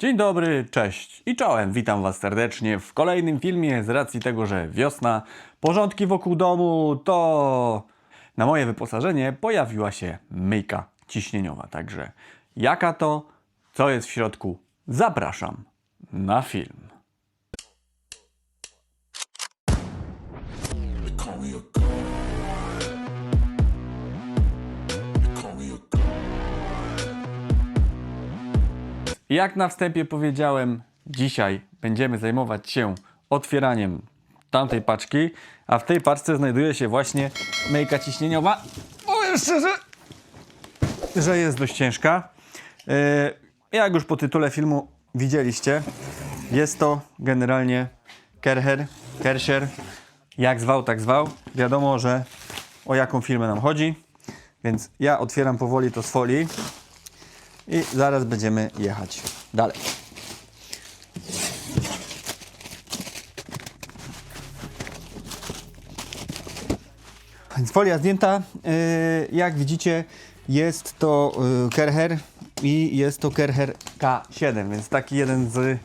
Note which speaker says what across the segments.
Speaker 1: Dzień dobry, cześć i czołem. Witam Was serdecznie w kolejnym filmie. Z racji tego, że wiosna, porządki wokół domu, to na moje wyposażenie pojawiła się myjka ciśnieniowa. Także jaka to, co jest w środku, zapraszam na film. Jak na wstępie powiedziałem, dzisiaj będziemy zajmować się otwieraniem tamtej paczki, a w tej paczce znajduje się właśnie myjka ciśnieniowa. Powiem szczerze, że jest dość ciężka. Yy, Jak już po tytule filmu widzieliście, jest to generalnie Kerher, Kersher, jak zwał, tak zwał. Wiadomo, że o jaką firmę nam chodzi, więc ja otwieram powoli to z folii i zaraz będziemy jechać dalej. Więc folia zdjęta. Yy, Jak widzicie, jest to yy, Kerher i jest to Kerher K7, więc taki jeden z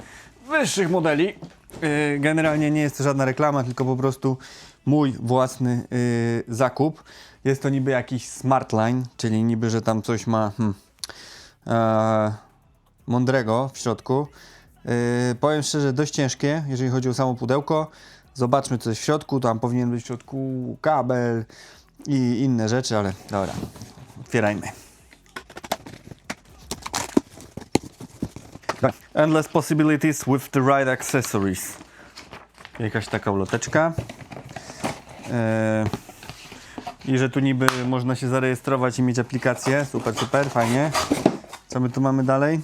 Speaker 1: wyższych modeli. Yy, Generalnie nie jest to żadna reklama, tylko po prostu mój własny zakup. Jest to niby jakiś Smartline, czyli niby, że tam coś ma hmm, e, mądrego w środku. Yy, powiem szczerze, dość ciężkie, jeżeli chodzi o samo pudełko. Zobaczmy, co jest w środku. Tam powinien być w środku kabel i inne rzeczy, ale dobra, otwierajmy. Tak. Endless possibilities with the right accessories. Jakaś taka uloteczka. Yy, I że tu niby można się zarejestrować i mieć aplikację. Super, super, fajnie. Co my tu mamy dalej?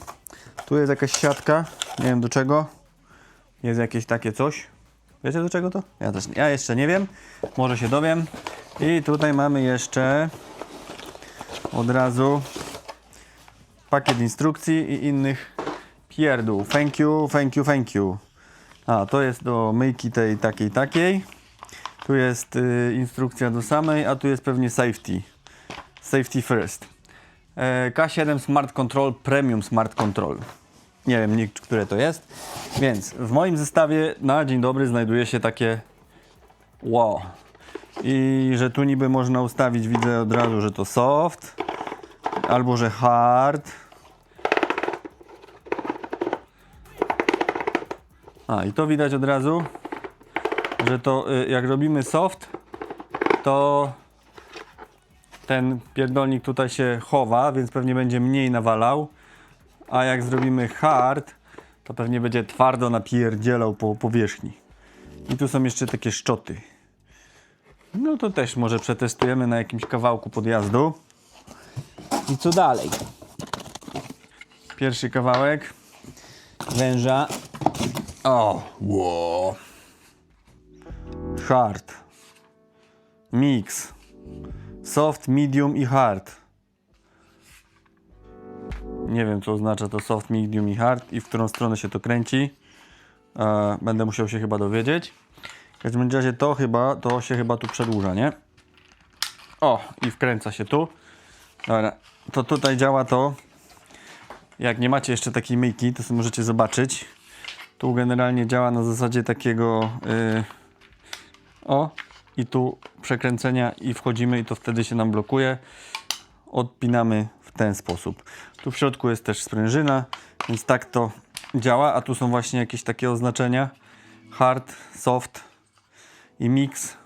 Speaker 1: Tu jest jakaś siatka. Nie wiem do czego. Jest jakieś takie coś. Wiecie do czego to? Ja też. Ja jeszcze nie wiem. Może się dowiem. I tutaj mamy jeszcze od razu pakiet instrukcji i innych pierdół. Thank you, thank you, thank you. A, to jest do myjki tej takiej, takiej. Tu jest y, instrukcja do samej, a tu jest pewnie safety. Safety first. E, K7 Smart Control Premium Smart Control. Nie wiem, nie, które to jest. Więc w moim zestawie na dzień dobry znajduje się takie wow. I że tu niby można ustawić, widzę od razu, że to soft albo że hard. A i to widać od razu, że to y, jak robimy soft, to ten pierdolnik tutaj się chowa, więc pewnie będzie mniej nawalał. A jak zrobimy hard, to pewnie będzie twardo napierdzielał po powierzchni. I tu są jeszcze takie szczoty. No to też może przetestujemy na jakimś kawałku podjazdu. I co dalej? Pierwszy kawałek węża. O, wow. Hard. Mix. Soft, medium i hard. Nie wiem, co oznacza to soft, medium i hard i w którą stronę się to kręci. E, będę musiał się chyba dowiedzieć. W każdym razie to chyba, to się chyba tu przedłuża, nie? O, i wkręca się tu. Dobra, to tutaj działa to. Jak nie macie jeszcze takiej myjki, to sobie możecie zobaczyć. Tu generalnie działa na zasadzie takiego... Yy, o, i tu przekręcenia i wchodzimy i to wtedy się nam blokuje. Odpinamy w ten sposób. Tu w środku jest też sprężyna, więc tak to działa, a tu są właśnie jakieś takie oznaczenia. Hard, soft i mix.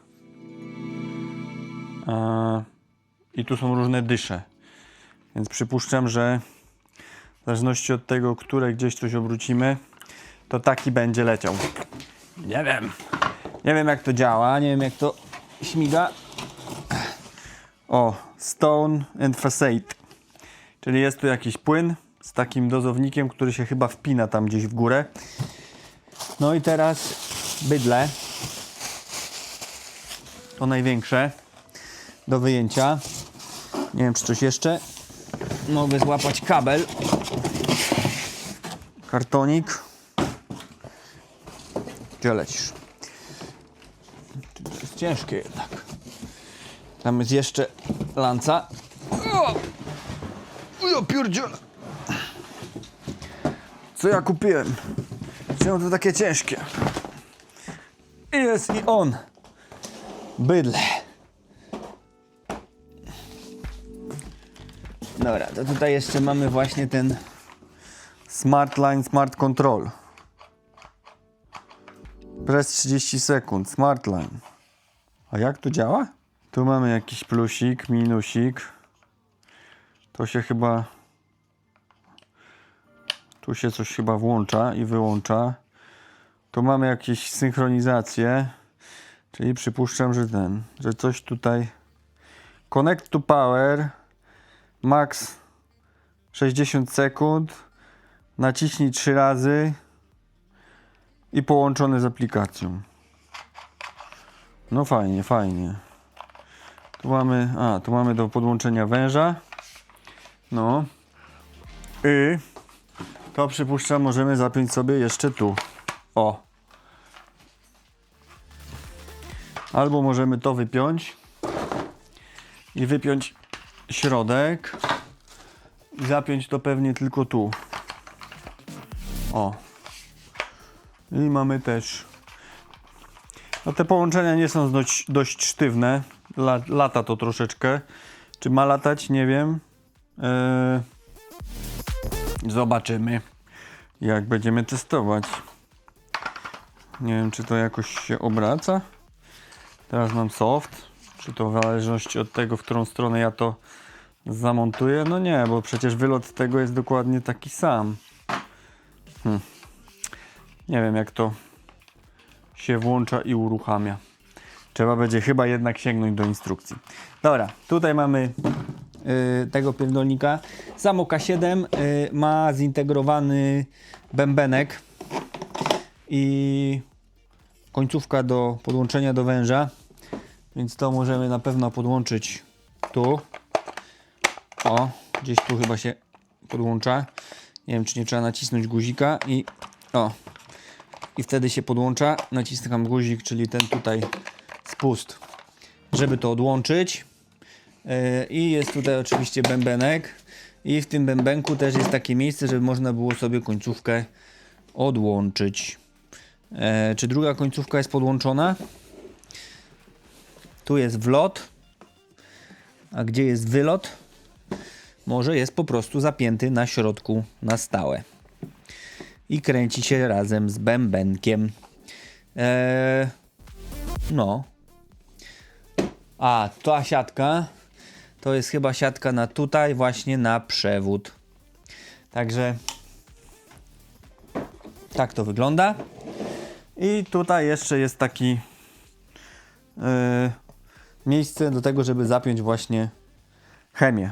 Speaker 1: I tu są różne dysze. Więc przypuszczam, że w zależności od tego, które gdzieś coś obrócimy, to taki będzie leciał. Nie wiem. Nie wiem jak to działa, nie wiem jak to śmiga. O, Stone and Facade. Czyli jest tu jakiś płyn z takim dozownikiem, który się chyba wpina tam gdzieś w górę. No i teraz bydle. To największe do wyjęcia. Nie wiem czy coś jeszcze. Mogę złapać kabel. Kartonik. Gdzie lecisz? Ciężkie jednak. Tam jest jeszcze lanca. O! Pierdziele. co ja kupiłem. Czemu to takie ciężkie? I jest i on. Bydle. Dobra, to tutaj jeszcze mamy właśnie ten Smart Line Smart Control. Press 30 sekund, Smart Line. A jak to działa? Tu mamy jakiś plusik, minusik. To się chyba. Tu się coś chyba włącza i wyłącza. Tu mamy jakieś synchronizację. Czyli przypuszczam, że ten, że coś tutaj. Connect to power. Max 60 sekund. Naciśnij 3 razy i połączony z aplikacją. No fajnie, fajnie. Tu mamy, a, tu mamy do podłączenia węża. No. I to przypuszczam możemy zapiąć sobie jeszcze tu. O. Albo możemy to wypiąć i wypiąć środek i zapiąć to pewnie tylko tu. O. I mamy też. No te połączenia nie są dość, dość sztywne. La, lata to troszeczkę. Czy ma latać? Nie wiem. Eee, zobaczymy, jak będziemy testować. Nie wiem, czy to jakoś się obraca. Teraz mam soft. Czy to w zależności od tego, w którą stronę ja to zamontuję? No nie, bo przecież wylot tego jest dokładnie taki sam. Hmm. Nie wiem, jak to się włącza i uruchamia. Trzeba będzie chyba jednak sięgnąć do instrukcji. Dobra, tutaj mamy y, tego pierdolnika. Samo K7 y, ma zintegrowany bębenek i końcówka do podłączenia do węża. Więc to możemy na pewno podłączyć tu. O, gdzieś tu chyba się podłącza. Nie wiem, czy nie trzeba nacisnąć guzika i o. I wtedy się podłącza. Naciskam guzik, czyli ten tutaj spust, żeby to odłączyć. Yy, I jest tutaj oczywiście bębenek. I w tym bębenku też jest takie miejsce, żeby można było sobie końcówkę odłączyć. E, czy druga końcówka jest podłączona? Tu jest wlot. A gdzie jest wylot? Może jest po prostu zapięty na środku na stałe. I kręci się razem z bębenkiem. Eee, no. A, ta siatka to jest chyba siatka na tutaj, właśnie na przewód. Także tak to wygląda. I tutaj jeszcze jest taki e, miejsce do tego, żeby zapiąć właśnie chemię,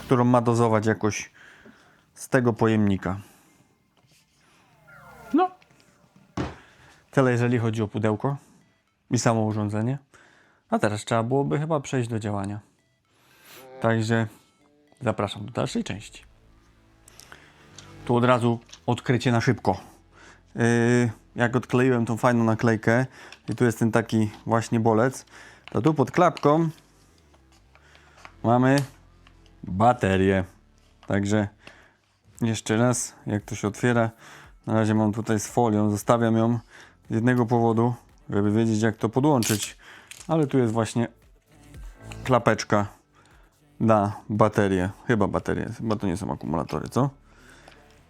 Speaker 1: którą ma dozować jakoś z tego pojemnika. No. Tyle jeżeli chodzi o pudełko i samo urządzenie. A teraz trzeba byłoby chyba przejść do działania. Także zapraszam do dalszej części. Tu od razu odkrycie na szybko. Yy, jak odkleiłem tą fajną naklejkę i tu jest ten taki właśnie bolec, to tu pod klapką mamy baterię. Także jeszcze raz, jak to się otwiera, na razie mam tutaj z folią, zostawiam ją z jednego powodu, żeby wiedzieć jak to podłączyć, ale tu jest właśnie klapeczka na baterię, chyba baterie, chyba to nie są akumulatory, co?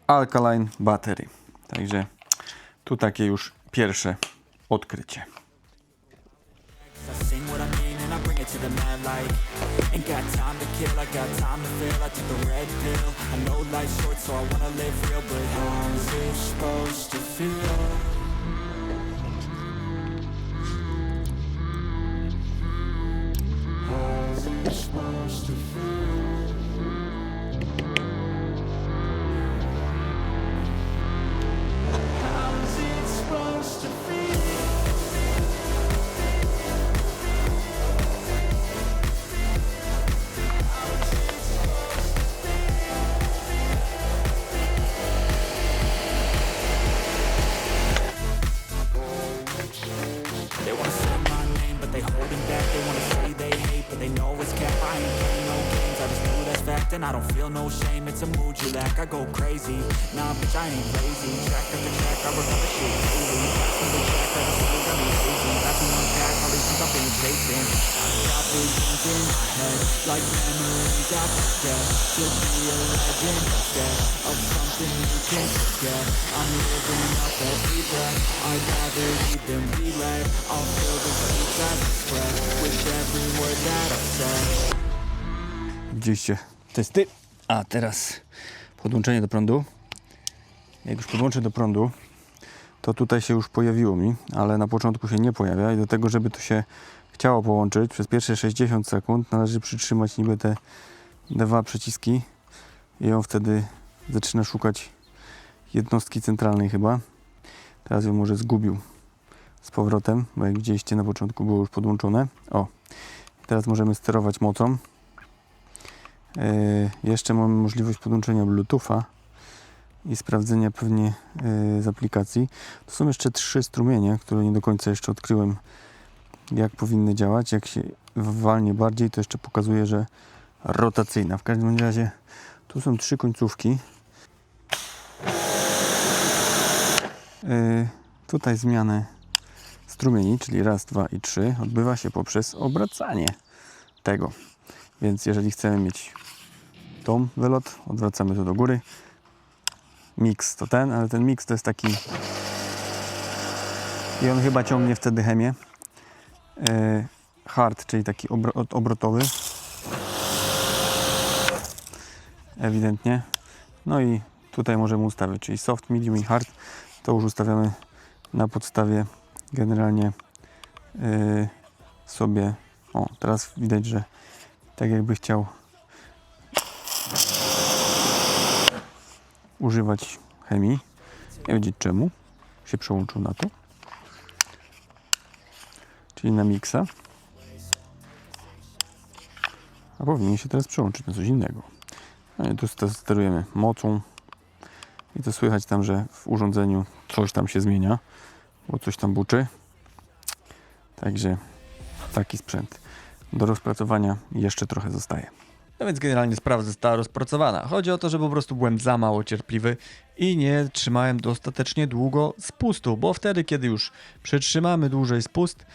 Speaker 1: Alkaline Battery. Także tu takie już pierwsze odkrycie.
Speaker 2: Ain't got time to kill, I got time to feel I took the red pill I know life's short so I wanna live real But how's it supposed to feel?
Speaker 3: How's it supposed to feel?
Speaker 2: Mood you. I go crazy, nah, bitch, I ain't lazy. Track after track, I remember shit daily. Pass me the track, got a soul, got me lazy. That's when I'm back, all these things I've been chasing. Got visions in my head, like memories I forget. To be a legend instead of something you can't forget. I'm living up every breath. I'd rather lead than be led. I'll feel the seeds as they spread. Wish every word that I said.
Speaker 1: Widzieliście testy. A ah, teraz podłączenie do prądu. Jak już podłączę do prądu, to tutaj się już pojawiło mi, ale na początku się nie pojawia i do tego, żeby to się chciało połączyć, przez pierwsze 60 sekund należy przytrzymać niby te dwa przyciski i on wtedy zaczyna szukać jednostki centralnej chyba. Teraz ją może zgubił z powrotem, bo jak widzieliście na początku było już podłączone. O, teraz możemy sterować mocą. Yy, jeszcze mamy możliwość podłączenia Bluetootha i sprawdzenia pewnie yy, z aplikacji. To są jeszcze trzy strumienie, które nie do końca jeszcze odkryłem, jak powinny działać. Jak się walnie bardziej, to jeszcze pokazuje, że rotacyjna. W każdym razie tu są trzy końcówki. Yy, tutaj zmianę strumieni, czyli raz, dwa i trzy, odbywa się poprzez obracanie tego. Więc jeżeli chcemy mieć tą wylot, odwracamy to do góry. Mix to ten, ale ten mix to jest taki i on chyba ciągnie wtedy chemię. Yy, hard, czyli taki obro, obrotowy. Ewidentnie. No i tutaj możemy ustawić, czyli soft, medium i hard. To już ustawiamy na podstawie generalnie yy, sobie. O, teraz widać, że tak jakby chciał używać chemii. Nie wiedzieć czemu się przełączył na to. Czyli na miksa. A powinien się teraz przełączyć na coś innego. No i tu st- sterujemy mocą. I to słychać tam, że w urządzeniu coś tam się zmienia, bo coś tam buczy. Także taki sprzęt do rozpracowania jeszcze trochę zostaje.
Speaker 4: No więc generalnie sprawa została rozpracowana. Chodzi o to, że po prostu byłem za mało cierpliwy i nie trzymałem dostatecznie długo spustu, bo wtedy, kiedy już przytrzymamy dłużej spust,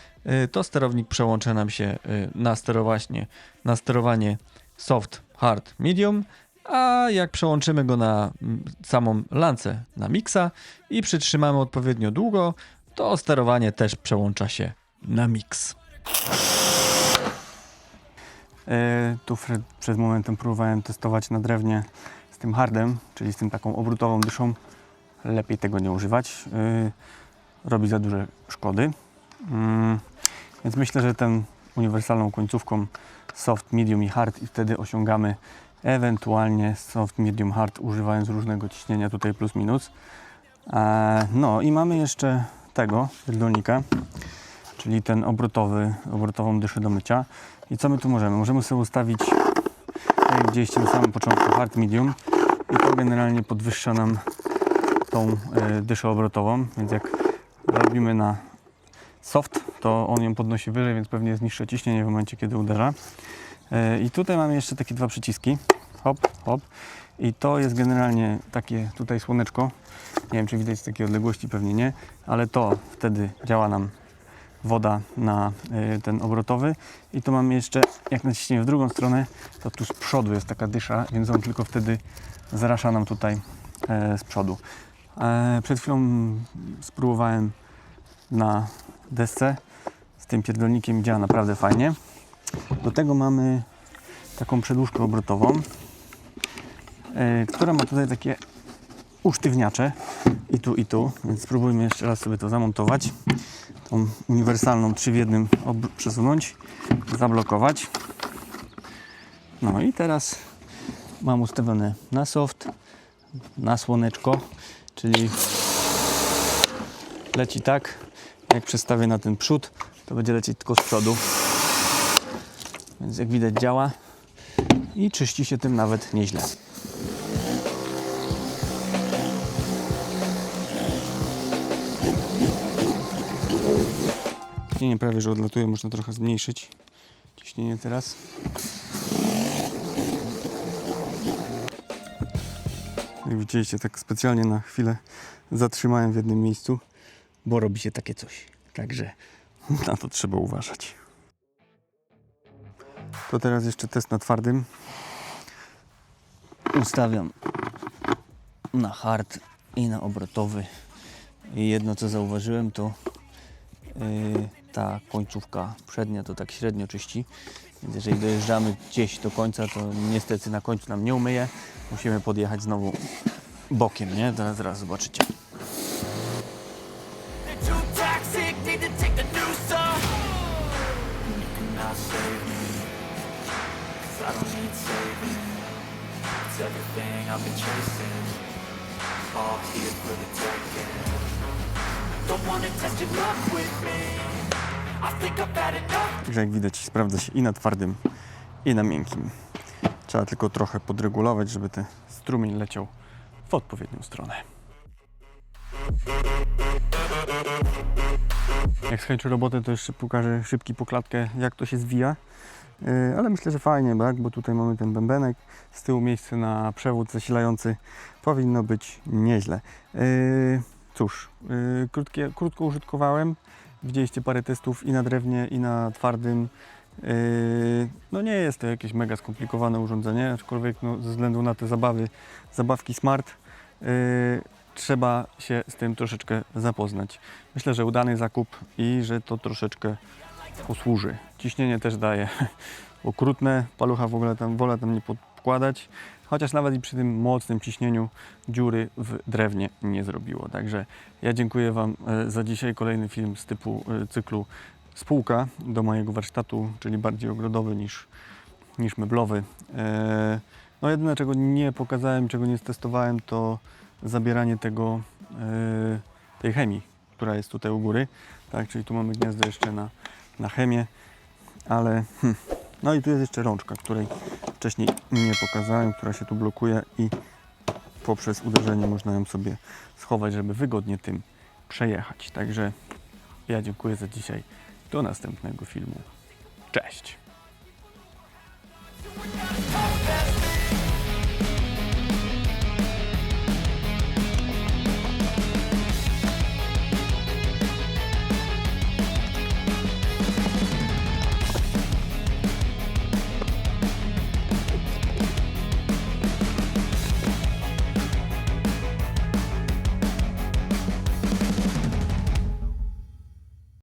Speaker 4: y, to sterownik przełącza nam się y, na, sterowanie, na sterowanie soft, hard, medium, a jak przełączymy go na mm, samą lancę, na mixa i przytrzymamy odpowiednio długo, to sterowanie też przełącza się na mix.
Speaker 1: E, tu przez momentem próbowałem testować na drewnie z tym hardem, czyli z tym taką obrotową dyszą. Lepiej tego nie używać. E, robi za duże szkody. Mm, więc myślę, że ten uniwersalną końcówką soft, medium i hard i wtedy osiągamy ewentualnie soft, medium, hard używając różnego ciśnienia tutaj plus minus. E, no i mamy jeszcze tego pierdolnika, czyli ten obrotowy, obrotową dyszę do mycia. I co my tu możemy? Możemy sobie ustawić, tak jak widzieliście na samym początku, hard medium i to generalnie podwyższa nam tą e, dyszę obrotową, więc jak robimy na soft, to on ją podnosi wyżej, więc pewnie jest niższe ciśnienie w momencie, kiedy uderza. E, I tutaj mamy jeszcze takie dwa przyciski, hop, hop i to jest generalnie takie tutaj słoneczko, nie wiem czy widać z takiej odległości, pewnie nie, ale to wtedy działa nam woda na y, ten obrotowy i to mamy jeszcze, jak naciśniemy w drugą stronę, to tu z przodu jest taka dysza, więc on tylko wtedy zarasza nam tutaj e, z przodu. E, przed chwilą spróbowałem na desce z tym pierdolnikiem, działa naprawdę fajnie. Do tego mamy taką przedłużkę obrotową, e, która ma tutaj takie usztywniacze i tu i tu, więc spróbujmy jeszcze raz sobie to zamontować tą uniwersalną 3 w jednym przesunąć, zablokować. No i teraz mam ustawione na soft, na słoneczko, czyli leci tak, jak przestawię na ten przód, to będzie lecieć tylko z przodu. Więc jak widać działa i czyści się tym nawet nieźle. Ciśnienie prawie, że odlatuje, można trochę zmniejszyć ciśnienie teraz. Jak widzieliście, tak specjalnie na chwilę zatrzymałem w jednym miejscu, bo robi się takie coś. Także na to trzeba uważać. To teraz jeszcze test na twardym. Ustawiam na hard i na obrotowy. I jedno co zauważyłem to yy, ta końcówka przednia to tak średnio czyści. Więc jeżeli dojeżdżamy gdzieś do końca, to niestety na końcu nam nie umyje. Musimy podjechać znowu bokiem, nie? Teraz zaraz zobaczycie.
Speaker 2: Don't wanna test your luck with me.
Speaker 1: Także jak widać sprawdza się i na twardym, i na miękkim. Trzeba tylko trochę podregulować, żeby ten strumień leciał w odpowiednią stronę. Jak skończę robotę, to jeszcze pokażę szybki poklatkę, jak to się zwija. Yy, ale myślę, że fajnie, tak? bo tutaj mamy ten bębenek, z tyłu miejsce na przewód zasilający. Powinno być nieźle. Yy, cóż, yy, krótkie, krótko użytkowałem. Widzieliście parę testów i na drewnie, i na twardym. Yy, No nie jest to jakieś mega skomplikowane urządzenie, aczkolwiek no, ze względu na te zabawy, zabawki smart, yy, trzeba się z tym troszeczkę zapoznać. Myślę, że udany zakup i że to troszeczkę posłuży. Ciśnienie też daje okrutne, palucha w ogóle tam, wolę tam nie podkładać, chociaż nawet i przy tym mocnym ciśnieniu dziury w drewnie nie zrobiło. Także ja dziękuję Wam e, za dzisiaj. Kolejny film z typu e, cyklu spółka do mojego warsztatu, czyli bardziej ogrodowy niż, niż meblowy. E, No jedyne czego nie pokazałem, czego nie stestowałem to zabieranie tego, tej chemii, która jest tutaj u góry. Tak, czyli tu mamy gniazdo jeszcze na, na chemię, ale hm, no i tu jest jeszcze rączka, której wcześniej nie pokazałem, która się tu blokuje i poprzez uderzenie można ją sobie schować, żeby wygodnie tym przejechać. Także ja dziękuję za dzisiaj. Do następnego filmu. Cześć!